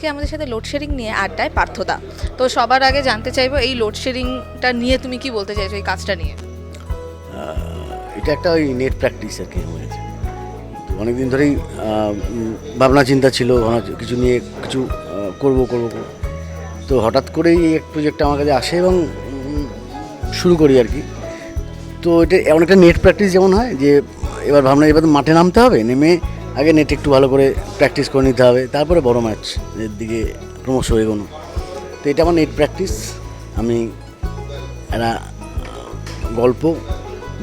আজকে আমাদের সাথে লোডশেডিং নিয়ে আড্ডায় পার্থদা। তো সবার আগে জানতে চাইব, এই লোডশেডিংটা নিয়ে তুমি কি বলতে চাইছো এই কাজটা নিয়ে? এটা একটা ওই নেট প্র্যাকটিস আর কি আমার কাছে। তো অনেকদিন ধরেই ভাবনা, চিন্তা ছিল কিছু নিয়ে কিছু করব করব তো হঠাৎ করেই এই এক প্রজেক্ট আমার কাছে আসে এবং শুরু করি আর কি। তো এটা অনেকটা নেট প্র্যাকটিস যেমন হয় যে, এবার ভাবনা, এবার মাঠে নামতে হবে, নেমে আগে নেট একটু ভালো করে প্র্যাকটিস করে নিতে হবে, তারপরে বড় ম্যাচ এর দিকে ক্রমশ এগোনো। তো এটা আমার নেট প্র্যাকটিস আমি একটা গল্প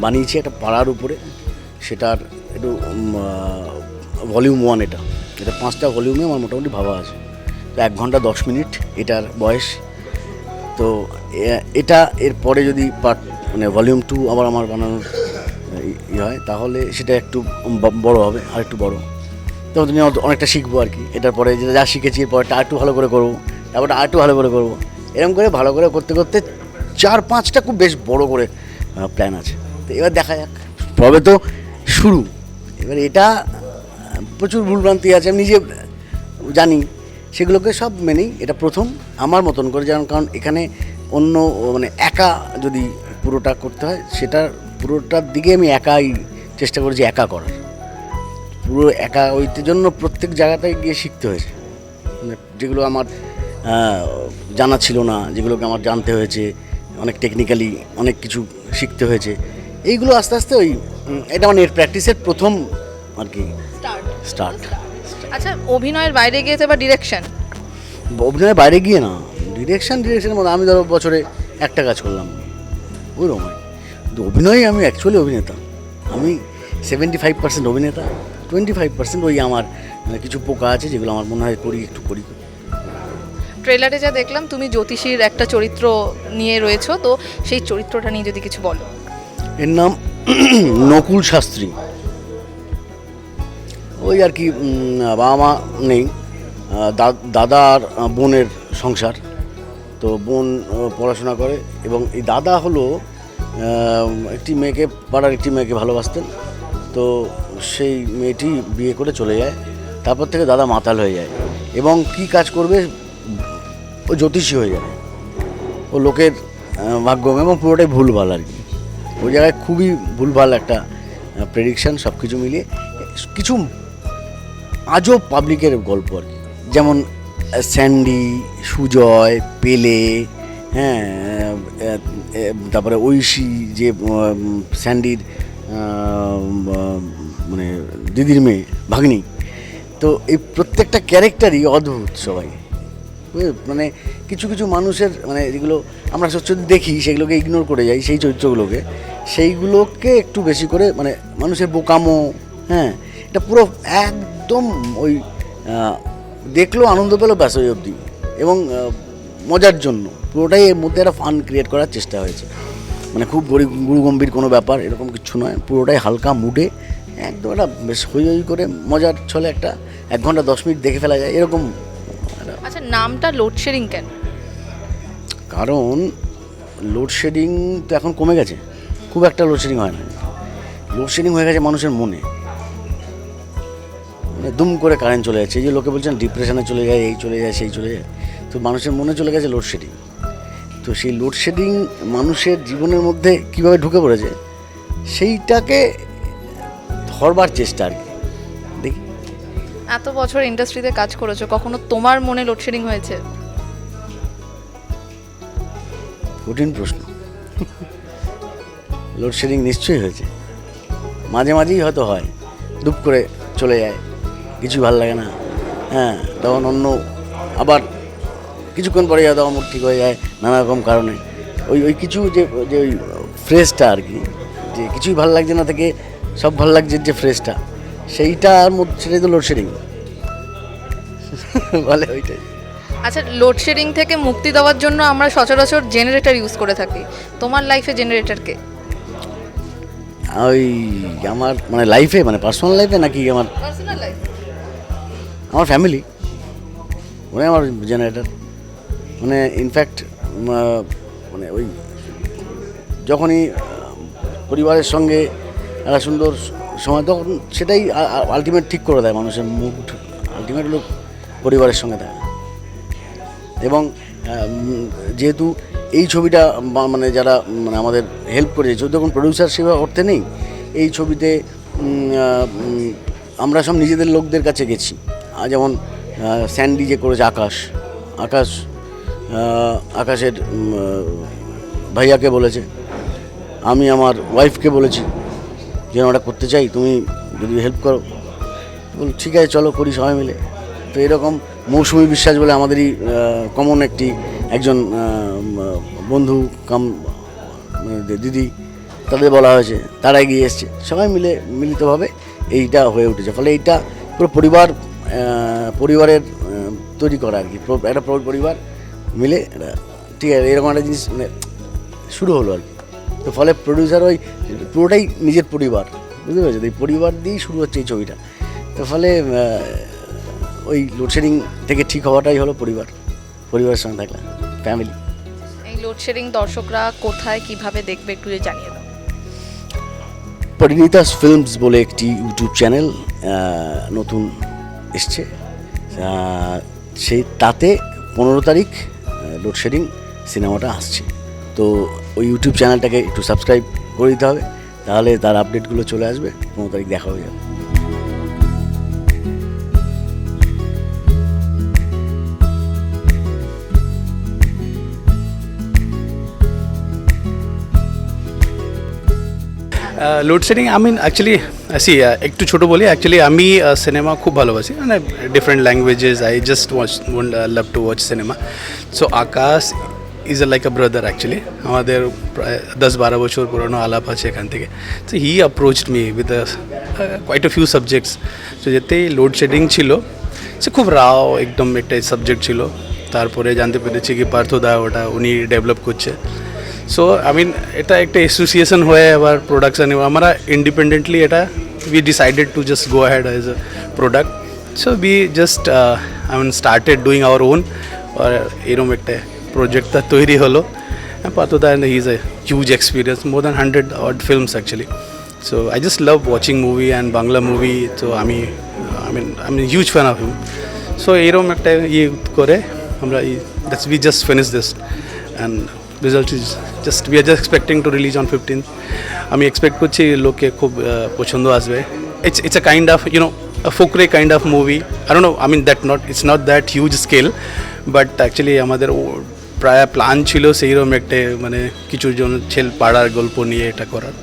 বানিয়েছি একটা পাড়ার উপরে, সেটার একটু ভলিউম ওয়ান এটা। এটা পাঁচটা ভলিউমে আমার মোটামুটি ভাবা আছে। তো এক ঘণ্টা দশ মিনিট এটার বয়স। তো এটা এর পরে যদি পার্ট মানে ভলিউম টু আবার আমার বানানোর ই- ই হয়, তাহলে সেটা একটু বড় হবে, আর একটু বড়। তো তুমি অনেকটা শিখব আর কি। এটার পরে যেটা, যা শিখেছি এরপরটা আর একটু ভালো করে করব। তারপরে আর একটু ভালো করে করব। এরকম করে ভালো করে করতে করতে চার পাঁচটা খুব বেশ বড় করে প্ল্যান আছে। তো এবার দেখা যাক। তবে তো শুরু। এবার এটা, প্রচুর ভুলভ্রান্তি আছে, আমি নিজে জানি। সেগুলোকে সব মেনেই এটা প্রথম, আমার মতন করে যেমন কারণ এখানে অন্য মানে একা যদি পুরোটা করতে হয় সেটা পুরোটার দিকে আমি একাই চেষ্টা করেছি একা করার। পুরো একা ওইটার জন্য প্রত্যেক জায়গাতে গিয়ে শিখতে হয়েছে। মানে যেগুলো আমার জানা ছিল না যেগুলোকে আমার জানতে হয়েছে অনেক টেকনিক্যালি অনেক কিছু শিখতে হয়েছে। এইগুলো আস্তে আস্তে ওই এটা আমার নেট প্র্যাকটিসের প্রথম আর কি। স্টার্ট আচ্ছা অভিনয়ের বাইরে গিয়েছে বা ডিরেকশন অভিনয়ের বাইরে গিয়ে না ডিরেকশন ডিরেকশনের মধ্যে আমি ধরো বছরে একটা কাজ করলাম। ওই রকম কিন্তু অভিনয় আমি অ্যাকচুয়ালি অভিনেতা। আমি সেভেন্টি ফাইভ পার্সেন্ট অভিনেতা টোয়েন্টি ফাইভ পার্সেন্ট ওই আমার মানে কিছু পোকা আছে যেগুলো আমার মনে হয় করি একটু করি। ট্রেলারে যা দেখলাম তুমি জ্যোতিষীর একটা চরিত্র নিয়ে রয়েছো তো সেই চরিত্রটা নিয়ে যদি কিছু বলো। এর নাম নকুল শাস্ত্রী। ওই আর কি বাবা মা নেই দাদা আর বোনের সংসার। তো বোন পড়াশোনা করে এবং এই দাদা হলো একটি মেয়েকে পাড়ার একটি মেয়েকে ভালোবাসতেন। তো সেই মেয়েটি বিয়ে করে চলে যায়। তারপর থেকে দাদা মাতাল হয়ে যায় এবং কি কাজ করবে ও জ্যোতিষী হয়ে যায় ও লোকের আহ, ভাগ্য এবং পুরোটাই ভুলভাল আর কি। ওই জায়গায় খুবই ভুলভাল একটা প্রেডিকশান সব কিছু মিলিয়ে কিছু আজও পাবলিকের গল্প আর কি। যেমন স্যান্ডি সুজয় পেলে হ্যাঁ তারপরে ঐশী যে স্যান্ডির মানে দিদির মেয়ে, ভাগ্নি, তো এই প্রত্যেকটা ক্যারেক্টারই অদ্ভুত সবাই। মানে কিছু কিছু মানুষের মানে যেগুলো আমরা সত্যি দেখি, সেগুলোকে ইগনোর করে যাই, সেই চরিত্রগুলোকে, সেইগুলোকে একটু বেশি করে মানে মানুষের বোকামো হ্যাঁ এটা পুরো একদম ওই দেখল আনন্দ পেল ব্যাস ওই অবধি। এবং মজার জন্য। পুরোটাই এর মধ্যে একটা ফান ক্রিয়েট করার চেষ্টা হয়েছে। মানে খুব গরি গুরু গম্ভীর কোনো ব্যাপার এরকম কিছু নয়। পুরোটাই হালকা মুডে একদম একটা বেশ হই হই করে মজার ছলে একটা এক ঘণ্টা দশ মিনিট দেখে ফেলা যায় এরকম। আচ্ছা নামটা লোডশেডিং কেন? কারণ লোডশেডিং তো এখন কমে গেছে। খুব একটা লোডশেডিং হয় না। লোডশেডিং হয়ে গেছে মানুষের মনে মানে। দুম করে কারেন্ট চলে যাচ্ছে। এই যে লোকে বলছেন ডিপ্রেশনে চলে যায় এই চলে যায় সেই চলে যায়। তো মানুষের মনে চলে গেছে লোডশেডিং তো সেই লোডশেডিং মানুষের জীবনের মধ্যে কীভাবে ঢুকে পড়েছে সেইটাকে ধরবার চেষ্টা আর কি। দেখি। এত বছর ইন্ডাস্ট্রিতে কাজ করেছ কখনো তোমার মনে লোডশেডিং হয়েছে? কঠিন প্রশ্ন। লোডশেডিং নিশ্চয়ই হয়েছে। মাঝে মাঝেই হয়তো হয় দুপ করে চলে যায়। কিছু ভালো লাগে না। হ্যাঁ তখন অন্য আবার কিছুক্ষণ পরে হয়তো আমার মুড ঠিক হয়ে যায় নানা রকম কারণে। ওই ওই কিছু যে যে ওই ফ্রেশটা আর কি যে কিছুই ভালো লাগছে না থেকে সব ভালো লাগছে যে ফ্রেশটা সেইটার মধ্যে সেটাই তো লোডশেডিং বলে ওইটাই। আচ্ছা লোডশেডিং থেকে মুক্তি দেওয়ার জন্য আমরা সচরাচর জেনারেটর ইউজ করে থাকি। তোমার লাইফে জেনারেটরকে ওই আমার মানে লাইফে মানে পার্সোনাল লাইফে নাকি আমার পার্সোনাল লাইফ আমার ফ্যামিলি ওরাই আমার জেনারেটার মানে ইনফ্যাক্ট মানে ওই যখনই পরিবারের সঙ্গে একটা সুন্দর সময়, তখন সেটাই আলটিমেট ঠিক করে দেয় মানুষের মুড আলটিমেট লোক পরিবারের সঙ্গে থাকে এবং যেহেতু এই ছবিটা মানে যারা মানে আমাদের হেল্প করেছে, যেহেতু এখন প্রডিউসার সেবা করতে নেই, এই ছবিতে আমরা সব নিজেদের লোকদের কাছে গেছি। যেমন স্যান্ডি যে করেছে আকাশ আকাশ আকাশের ভাইয়াকে বলেছে, আমি আমার ওয়াইফকে বলেছি, যে ওটা করতে চাই, তুমি যদি হেল্প করো। বল ঠিক আছে, চলো করি সবাই মিলে। তো এরকম মৌসুমি বিশ্বাস বলে আমাদেরই কমন একটি, একজন বন্ধু, কাম মানে দিদি, তাদের বলা হয়েছে তারা এগিয়ে এসছে। সবাই মিলে মিলিতভাবে এইটা হয়ে উঠেছে। ফলে এইটা পুরো পরিবার পরিবারের তৈরি করা আর কি। একটা পুরো পরিবার মিলে এটা ঠিক আছে এরকম একটা জিনিস মানে শুরু হলো আর কি। তো ফলে প্রডিউসার ওই পুরোটাই নিজের পরিবার বুঝতে পেরেছ? এই পরিবার দিয়েই শুরু হচ্ছে এই ছবিটা। তো ফলে ওই লোডশেডিং থেকে ঠিক হওয়াটাই হলো পরিবার পরিবারের সঙ্গে থাকলে ফ্যামিলি এই লোডশেডিং দর্শকরা কোথায় কীভাবে দেখবে একটু জানিয়ে দাও। পরিণীতাস ফিল্মস বলে একটি ইউটিউব চ্যানেল নতুন এসছে। সেই তাতে পনেরো তারিখ লোডশেডিং সিনেমাটা আসছে। তো ওই ইউটিউব চ্যানেলটাকে একটু সাবস্ক্রাইব করে দিতে হবে, তাহলে তার আপডেটগুলো চলে আসবে, পনেরো তারিখ দেখা হয়ে যাবে। লোডশেডিং আমি অ্যাকচুয়ালি সি একটু ছোটো বলি অ্যাকচুয়ালি আমি সিনেমা খুব ভালোবাসি মানে different languages I just watch love to watch cinema so Akash is like a brother actually আমাদের প্রায় দশ বারো বছর পুরনো আলাপ আছে এখান থেকে। তো he approached me with quite a few subjects তো যেতেই লোডশেডিং ছিল, সে খুব রাও একদম একটা সাবজেক্ট ছিল। তারপরে জানতে পেরেছি কি পার্থদা ওটা, উনি ডেভেলপ করছে। সো আই মিন এটা একটা অ্যাসোসিয়েশন হয়ে আবার প্রোডাকশান আমরা ইন্ডিপেন্ডেন্টলি এটা we decided to just go had as a product so we just I mean started doing our own এরম একটা প্রজেক্টটা তৈরি হলো। পাতোদা he is a huge experience more than hundred odd films actually so I just love watching movie and Bangla movie তো আমি I mean I mean huge fan of him so এরকম একটা ইয়ে করে, আমরা that's we just finish this and result is just we are just expecting to release on fifteen আমি expect করছি লোককে খুব পছন্দ আসবে। It's it's a kind of you know Fukrey kind of movie don't know mean that not it's not that huge scale but actually আমাদের প্রায় plan ছিল সেইরকম একটা মানে কিছু জন ছেল পাড়ার গল্প নিয়ে এটা করার।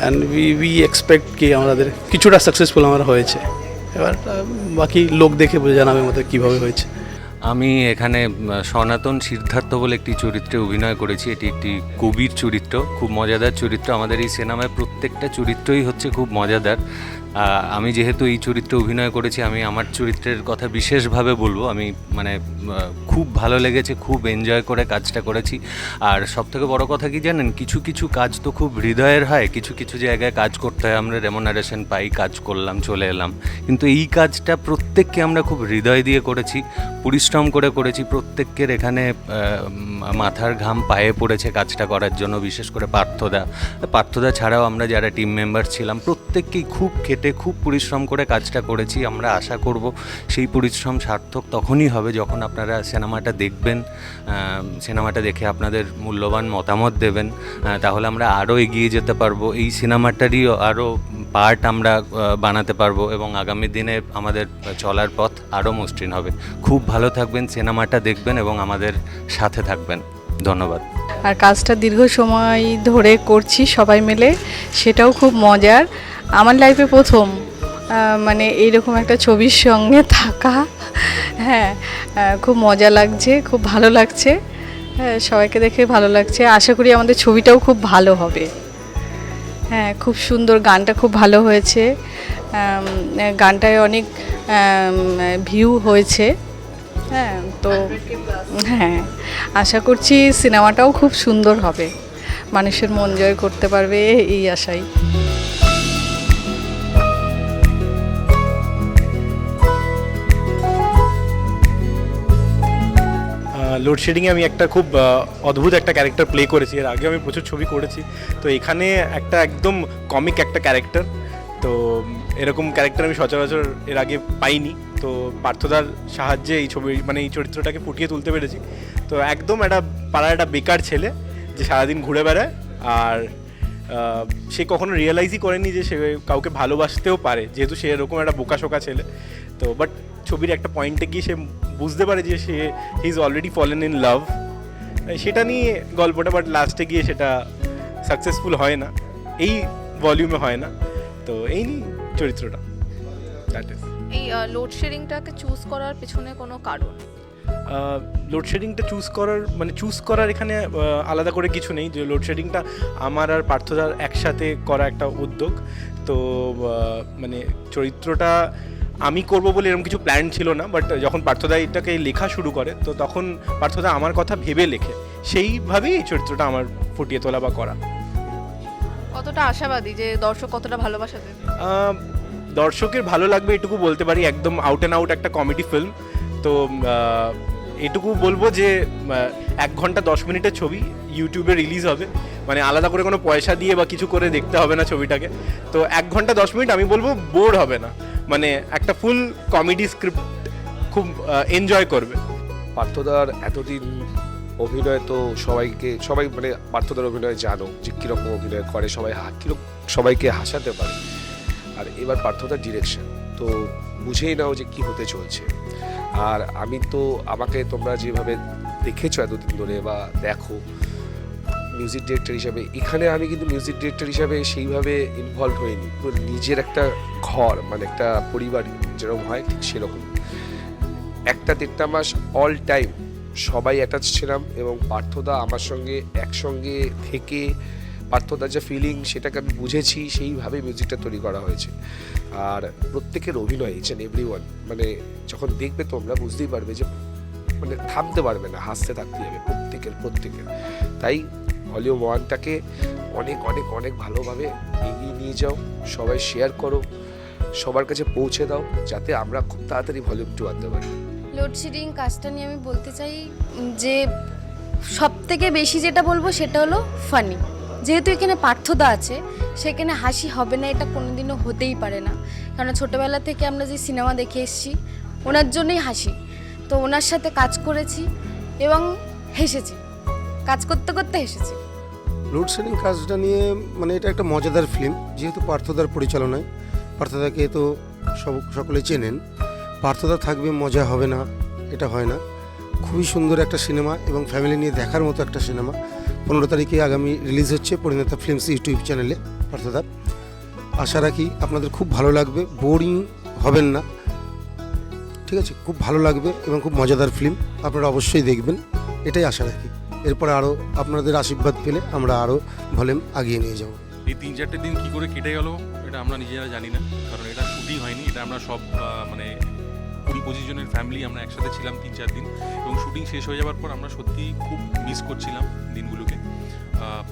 অ্যান্ড উই উই এক্সপেক্ট কি আমাদের, কিছুটা সাকসেসফুল আমার হয়েছে। এবার বাকি লোক দেখে জানাবে আমাদের কীভাবে হয়েছে। আমি এখানে সনাতন সিদ্ধার্থ বলে একটি চরিত্রে অভিনয় করেছি। এটি একটি কবির চরিত্র, খুব মজাদার চরিত্র। আমাদের এই সিনেমায় প্রত্যেকটা চরিত্রই হচ্ছে খুব মজাদার। আমি যেহেতু এই চরিত্রে অভিনয় করেছি, আমি আমার চরিত্রের কথা বিশেষভাবে বলব। আমি মানে খুব ভালো লেগেছে, খুব এনজয় করে কাজটা করেছি। আর সবথেকে বড় কথা কি জানেন? কিছু কিছু কাজ তো খুব হৃদয়ের হয়। কিছু কিছু জায়গায় কাজ করতে হয়। আমরা রেমোনারেশন পাই, কাজ করলাম, চলে এলাম। কিন্তু এই কাজটা প্রত্যেককে আমরা খুব হৃদয় দিয়ে করেছি, পরিশ্রম করে করেছি। প্রত্যেকের এখানে মাথার ঘাম পায়ে পড়েছে কাজটা করার জন্য, বিশেষ করে পার্থদা। পার্থদা ছাড়াও আমরা যারা টিম মেম্বার ছিলাম, প্রত্যেককেই খুব খেটে খুব পরিশ্রম করে কাজটা করেছি, আমরা আশা করব সেই পরিশ্রম সার্থক তখনই হবে যখন আপনারা সিনেমাটা দেখবেন সিনেমাটা দেখে আপনাদের মূল্যবান মতামত দেবেন তাহলে আমরা আরও এগিয়ে যেতে পারব, এই সিনেমাটারই আরও পার্ট আমরা বানাতে পারব এবং আগামী দিনে আমাদের চলার পথ আরও মসৃণ হবে। খুব ভালো থাকবেন, সিনেমাটা দেখবেন এবং আমাদের সাথে থাকবেন। ধন্যবাদ। আর কাজটা দীর্ঘ সময় ধরে করছি সবাই মিলে, সেটাও খুব মজার। আমার লাইফে প্রথম মানে এইরকম একটা ছবির সঙ্গে থাকা হ্যাঁ খুব মজা লাগছে, খুব ভালো লাগছে হ্যাঁ সবাইকে দেখে ভালো লাগছে। আশা করি আমাদের ছবিটাও খুব ভালো হবে। হ্যাঁ খুব সুন্দর, গানটা খুব ভালো হয়েছে। গানটায় অনেক ভিউ হয়েছে। হ্যাঁ তো হ্যাঁ আশা করছি সিনেমাটাও খুব সুন্দর হবে। মানুষের মন জয় করতে পারবে এই আশাই। লোডশেডিংয়ে আমি একটা খুব অদ্ভুত একটা ক্যারেক্টার প্লে করেছি। এর আগে আমি প্রচুর ছবি করেছি। তো এখানে একটা একদম কমিক একটা ক্যারেক্টার তো এরকম ক্যারেক্টার আমি সচরাচর এর আগে পাইনি। তো পার্থদার সাহায্যে এই ছবি মানে এই চরিত্রটাকে ফুটিয়ে তুলতে পেরেছি। তো একদম একটা পাড়ার একটা বেকার ছেলে যে সারাদিন ঘুরে বেড়ায় আর সে কখনো রিয়েলাইজই করেনি যে সে কাউকে ভালোবাসতেও পারে, যেহেতু সে এরকম একটা বোকাশোকা ছেলে। তো বাট ছবির একটা পয়েন্টে গিয়ে সে বুঝতে পারে যে সে he is already fallen in love সেটা নিয়ে গল্পটা বাট লাস্টে গিয়ে সেটা সাকসেসফুল হয় না। এই ভলিউমে হয় না। তো, এই নিয়ে চরিত্রটা। দ্যাট এই লোডশেডিংটাকে চুজ করার পেছনে কোনো কারণ? লোডশেডিংটা চুজ করার মানে চুজ করার এখানে আলাদা করে কিছু নেই। যে লোডশেডিংটা আমার আর পার্থদার একসাথে করা একটা উদ্যোগ। তো মানে চরিত্রটা আমি করব বলে এরকম কিছু প্ল্যান ছিল না বাট যখন পার্থদা এটাকে লেখা শুরু করে তো তখন পার্থদা আমার কথা ভেবে লেখে। সেইভাবেই এই চরিত্রটা আমার ফুটিয়ে তোলা বা করা। কতটা আশাবাদী যে দর্শক কতটা ভালোবাসা দেবে? দর্শকের ভালো লাগবে এটুকু বলতে পারি, একদম আউট অ্যান্ড আউট একটা কমেডি ফিল্ম তো এটুকু বলব যে এক ঘণ্টা দশ মিনিটের ছবি ইউটিউবে রিলিজ হবে। মানে আলাদা করে কোনো পয়সা দিয়ে বা কিছু করে দেখতে হবে না ছবিটাকে। তো এক ঘণ্টা দশ মিনিট আমি বলব বোর হবে না। মানে একটা ফুল কমেডি স্ক্রিপ্ট খুব এনজয় করবে। পার্থদার এতদিন অভিনয় তো সবাইকে, সবাই মানে পার্থদার অভিনয় জানো যে কীরকম অভিনয় করে, সবাই কীরকম, সবাইকে হাসাতে পারে। আর এবার পার্থদার ডিরেকশন তো বুঝেই নাও যে কি হতে চলছে। আর আমি তো, আমাকে তোমরা যেভাবে দেখেছ এতদিন ধরে বা দেখো মিউজিক ডিরেক্টর হিসাবে, এখানে আমি কিন্তু মিউজিক ডিরেক্টর হিসাবে সেইভাবে ইনভলভ হইনি। পুরো নিজের একটা ঘর মানে একটা পরিবার যেরকম হয়, ঠিক সেরকম। একটা দেড়টা মাস অল টাইম সবাই অ্যাটাচ ছিলাম এবং পার্থদা আমার সঙ্গে একসঙ্গে থেকে পার্থদার যে ফিলিং সেটাকে আমি বুঝেছি সেইভাবে মিউজিকটা তৈরি করা হয়েছে। আর প্রত্যেকের অভিনয় ইচ অ্যান্ড এভরি ওয়ান মানে যখন দেখবে তোমরা বুঝতেই পারবে যে মানে থামতে পারবে না, হাসতে থাকতে যাবে প্রত্যেকের প্রত্যেকের। তাই ভলিউম ওয়ানটাকে অনেক অনেক অনেক ভালোভাবে এগিয়ে নিয়ে যাও, সবাই শেয়ার করো, সবার কাছে পৌঁছে দাও, যাতে আমরা খুব তাড়াতাড়ি ভলিউম টু আনতে পারি। লোডশেডিং কাজটা নিয়ে আমি বলতে চাই যে সব থেকে বেশি যেটা বলব সেটা হলো ফানি যেহেতু এখানে পার্থদা আছে, সেখানে হাসি হবে না, এটা কোনোদিনও হতেই পারে না। কারণ ছোটোবেলা থেকে আমরা যে সিনেমা দেখে এসেছি, ওনার জন্যই হাসি। তো ওনার সাথে কাজ করেছি এবং হেসেছি। কাজ করতে করতে হেসেছি। লোডশেডিং কাজটা নিয়ে মানে এটা একটা মজাদার ফিল্ম যেহেতু পার্থদার পরিচালনায়। পার্থদাকে তো সব, সকলে চেনেন। পার্থদা থাকবে, মজা হবে না, এটা হয় না। খুবই সুন্দর একটা সিনেমা এবং ফ্যামিলি নিয়ে দেখার মতো একটা সিনেমা। পনেরো তারিখে আগামী রিলিজ হচ্ছে পরিণতা ফিল্মস ইউটিউব চ্যানেলে পার্থদার আশা রাখি আপনাদের খুব ভালো লাগবে বোরিং হবেন না, ঠিক আছে? খুব ভালো লাগবে এবং খুব মজাদার ফিল্ম আপনারা অবশ্যই দেখবেন, এটাই আশা রাখি। এরপরে আরও আপনাদের আশীর্বাদ পেলে আমরা আরও ভলিউম আগিয়ে নিয়ে যাব। এই তিন চারটে দিন কি করে কেটে গেল, এটা আমরা নিজেরা জানি না, কারণ এটা শুটিং হয়নি, এটা আমরা সব মানে কুড়ি পঁচিশ জনের ফ্যামিলি আমরা একসাথে ছিলাম তিন চার দিন এবং শুটিং শেষ হয়ে যাওয়ার পর আমরা সত্যি খুব মিস করছিলাম দিনগুলোকে।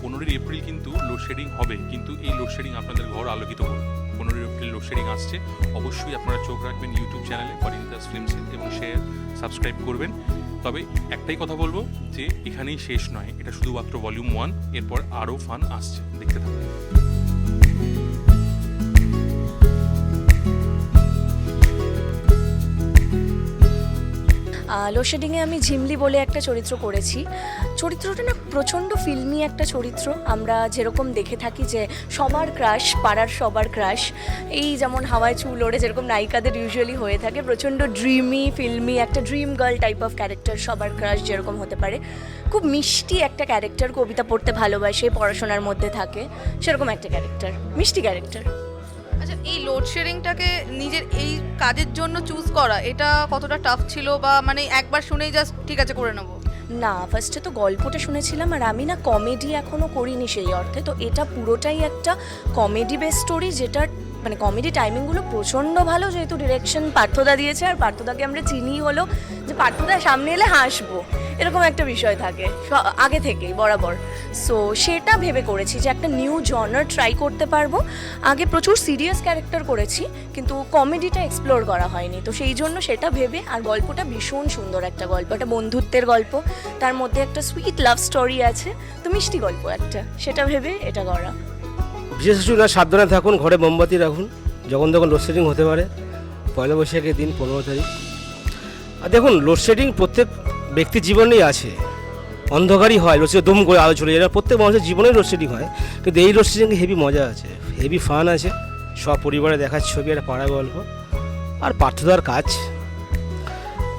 পনেরোই এপ্রিল কিন্তু লোডশেডিং হবে, কিন্তু এই লোডশেডিং আপনাদের ঘর আলোকিত করবে। পনেরোই এপ্রিল লোডশেডিং আসছে। অবশ্যই আপনারা চোখ রাখবেন ইউটিউব চ্যানেলে পরিণিতাস ফিল্মসে এবং শেয়ার সাবস্ক্রাইব করবেন। তবে একটাই কথা বলব যে, এখানেই শেষ নয়, এটা শুধুমাত্র ভলিউম ওয়ান এরপর আরও ফান আসছে। দেখতে থাকুন। লোডশেডিংয়ে আমি ঝিমলি বলে একটা চরিত্র করেছি। চরিত্রটা না প্রচণ্ড ফিল্মি একটা চরিত্র। আমরা যেরকম দেখে থাকি যে সবার ক্রাশ, পাড়ার সবার ক্রাশ। এই যেমন হাওয়ায় চুল ওড়ে যেরকম নায়িকাদের ইউজুয়ালি হয়ে থাকে, প্রচণ্ড ড্রিমি ফিল্মি, একটা dream girl type of character সবার ক্রাশ যেরকম হতে পারে। খুব মিষ্টি একটা ক্যারেক্টার কবিতা পড়তে ভালোবাসে, পড়াশোনার মধ্যে থাকে, সেরকম একটা ক্যারেক্টার মিষ্টি ক্যারেক্টার আচ্ছা এই লোডশেডিংটাকে নিজের এই কাজের জন্য চুজ করা, এটা কতটা টাফ ছিল বা মানে একবার শুনেই জাস্ট ঠিক আছে করে নেব? না ফার্স্টে তো গল্পটা শুনেছিলাম আর আমি না কমেডি এখনও করিনি সেই অর্থে, তো এটা পুরোটাই একটা কমেডি বেস স্টোরি যেটার মানে কমেডি টাইমিংগুলো প্রচণ্ড ভালো যেহেতু ডিরেকশন পার্থদা দিয়েছে আর পার্থদাকে আমরা চিনি হলো যে পার্থদা সামনে এলে হাসবো। এরকম একটা বিষয় থাকে আগে থেকেই, বরাবর। সো সেটা ভেবে করেছি যে একটা নিউ জনার ট্রাই করতে পারব। আগে প্রচুর সিরিয়াস ক্যারেক্টার করেছি, কিন্তু কমেডিটা এক্সপ্লোর করা হয়নি। তো সেই জন্য সেটা ভেবে, আর গল্পটা ভীষণ সুন্দর একটা গল্প, একটা বন্ধুত্বের গল্প। তার মধ্যে একটা সুইট লাভ স্টোরি আছে, তো মিষ্টি গল্প একটা। সেটা ভেবে এটা করা। বিশেষ না সাবধানে থাকুন, ঘরে মোমবাতি রাখুন, যখন তখন লোডশেডিং হতে পারে। পয়লা বৈশাখের দিন পনেরো তারিখ। আর দেখুন লোডশেডিং প্রত্যেক ব্যক্তির জীবনেই আছে। অন্ধকারই হয় লোডশেডিং দুম করে আলো চলে যায়। প্রত্যেক মানুষের জীবনেই লোডশেডিং হয়, কিন্তু এই লোডশেডিংয়ে হেভি মজা আছে। হেভি ফান আছে। সব পরিবারে দেখার ছবি, একটা পাড়া গল্প। আর পার্থদার কাজ।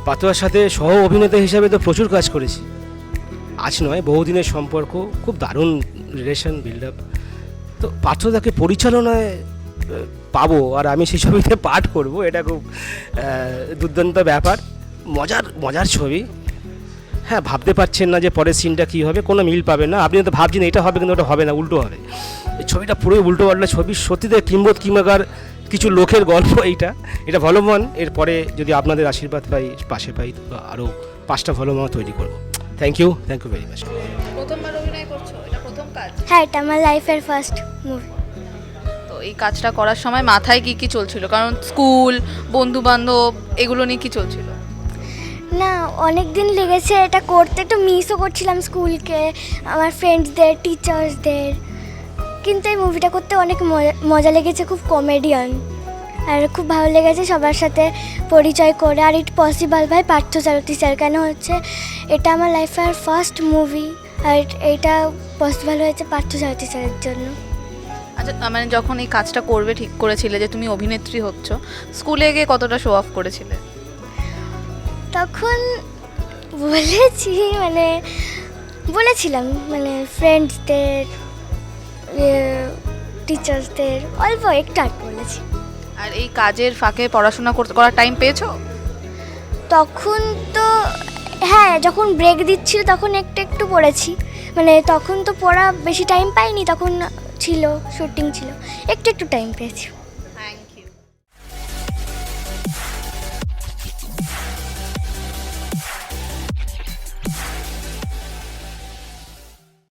পার্থদার সাথে সহ অভিনেতা হিসাবে তো প্রচুর কাজ করেছি। আজ নয়, বহুদিনের সম্পর্ক, খুব দারুণ রিলেশন বিল্ড আপ তো পার্থদাকে পরিচালনায় পাবো, আর আমি সেই ছবিতে পাঠ করব, এটা খুব দুর্দান্ত ব্যাপার। মজার মজার ছবি। হ্যাঁ ভাবতে পারছেন না যে পরের সিনটা কী হবে কোনো মিল পাবেন না। আপনি তো ভাবছেন এটা হবে কিন্তু ওটা হবে না উল্টো হবে। এই ছবিটা পুরোই উল্টো পাল্টা ছবি। সত্যিতে কিম্বত কিমাকার কিছু লোকের গল্প এইটা। এটা ভলমান এরপরে যদি আপনাদের আশীর্বাদ পাই পাশে পাই আরও পাঁচটা ভলমা তৈরি করব। Thank you thank you very much প্রথমবার অভিনয় করছ? এটা প্রথম কাজ? হ্যাঁ এটা আমার লাইফের ফার্স্ট মুভি তো এই কাজটা করার সময় মাথায় কি কি চলছিল? কারণ স্কুল বন্ধু বান্ধব এগুলো নিয়ে কি চলছিল? না অনেক দিন লেগেছে এটা করতে। একটু মিসও করছিলাম স্কুলকে, আমার ফ্রেন্ডসদের টিচার্সদের কিন্তু এই মুভিটা করতে অনেক মজা- লেগেছে, খুব কমেডিয়ান আর খুব ভালো লেগেছে সবার সাথে পরিচয় করে। আর ইট পসিবল ভাই পার্থ সারথী স্যার কেন হচ্ছে, এটা আমার লাইফের ফার্স্ট মুভি আর এটা পসিবল হয়েছে পার্থ সারথী স্যারের জন্য। আচ্ছা মানে যখন এই কাজটা করবে ঠিক করেছিলে যে তুমি অভিনেত্রী হচ্ছ, স্কুলে গিয়ে কতটা শো অফ করেছিলে? তখন বলেছি মানে বলেছিলাম মানে ফ্রেন্ডসদের টিচার্সদের অল্প একটু আধটু বলেছি। আর এই কাজের ফাঁকে পড়াশোনা করতে করার টাইম পেয়েছ? তখন তো হ্যাঁ যখন ব্রেক দিচ্ছিল তখন একটু একটু পড়েছি। মানে তখন তো পড়া বেশি টাইম পাইনি তখন ছিল শুটিং ছিল একটু একটু টাইম পেয়েছি।